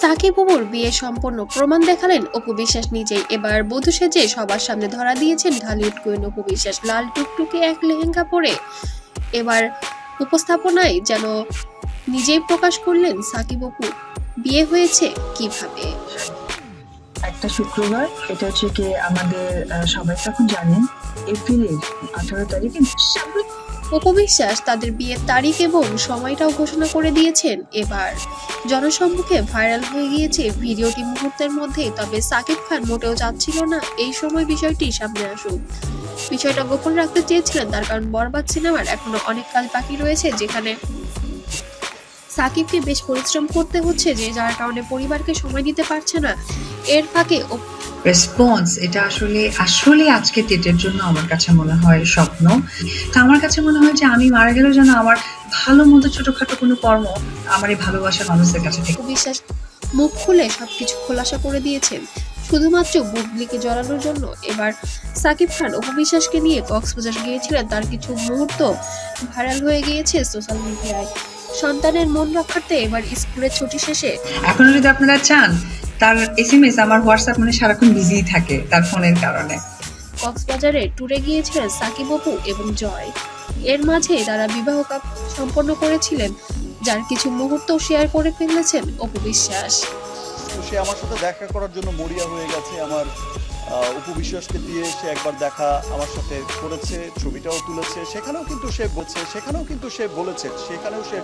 সাকিব বুবুর বিয়ে সম্পন্ন প্রমাণ দেখালেন অপু বিশ্বাস নিজেই। এবার বধূ সেজে সবার সামনে ধরা দিয়েছেন ঢালিউড কুইন অপু বিশ্বাস। লাল টুকটুকে এক লেহেঙ্গা পরে এবার উপস্থাপনায় যেন নিজেই প্রকাশ করলেন সাকিব অপু। বিয়ে হয়েছে কীভাবে? একটা শুক্রবার, এটা হচ্ছে কি আমাদের সবাই তখন জানেন, এপ্রিলের আঠারো তারিখে অপু বিশ্বাস তাদের বিয়ের তারিখ এবং সময়টাও ঘোষণা করে দিয়েছেন এবার। জনসম্মুখে ভাইরাল হয়ে গিয়েছে ভিডিওটি মুহূর্তের মধ্যেই তবে সাকিব খান মোটেও চাচ্ছিল না এই সময় বিষয়টি সামনে আসুক। বিষয়টা গোপন রাখতে চেয়েছিলেন তার কারণ বরবাদ সিনেমার এখনও অনেক কাজ বাকি রয়েছে, যেখানে সাকিবকে বেশ পরিশ্রম করতে হচ্ছে যে যার কারণে পরিবারকে সময় দিতে পারছে না। এর ফাঁকে রেসপন্স এটা আসলে আসলে আজকে ডেটের জন্য আমার কাছে মনে হয় স্বপ্ন। তো আমার কাছে মনে হয় যে আমি মারা গেলেও যেন আমার ভালো মতো ছোটখাটো কোনো কর্ম আমার এই ভালোবাসার মানুষদের কাছে থেকে বিশ্বাস মুখ খুলে সবকিছু খোলাসা করে দিয়েছেন। শুধুমাত্র বুবলিকে জড়ানোর জন্য এবার সাকিব খান অপু বিশ্বাসকে নিয়ে কক্সবাজার গিয়েছিলেন। তার কিছু মুহূর্ত ভাইরাল হয়ে গিয়েছে সোশ্যাল মিডিয়ায়। সন্তানের মন রক্ষার্থে এবার স্কুলের ছুটি শেষে এখনও যদি আপনারা চান তার এস এম এস আমার হোয়াটসঅ্যাপ মানে সারাক্ষণ বিজি থাকে তার ফোনের কারণে। কক্সবাজারে ট্যুরে গিয়েছিলেন সাকিব অপু এবং জয়। এর মাঝে তারা বিবাহ কাপ সম্পন্ন করেছিলেন যার কিছু মুহূর্ত শেয়ার করে ফেলেছেন অপু বিশ্বাস। তো সে আমার সাথে দেখা করার জন্য মরিয়া হয়ে গেছে আমার আহ, উপবিশ্বাসকে দিয়ে সে একবার দেখা আমার সাথে করেছে ছবিটাও তুলেছে সেখানেও কিন্তু সে বলছে সেখানেও কিন্তু সে বলেছে সেখানেও সে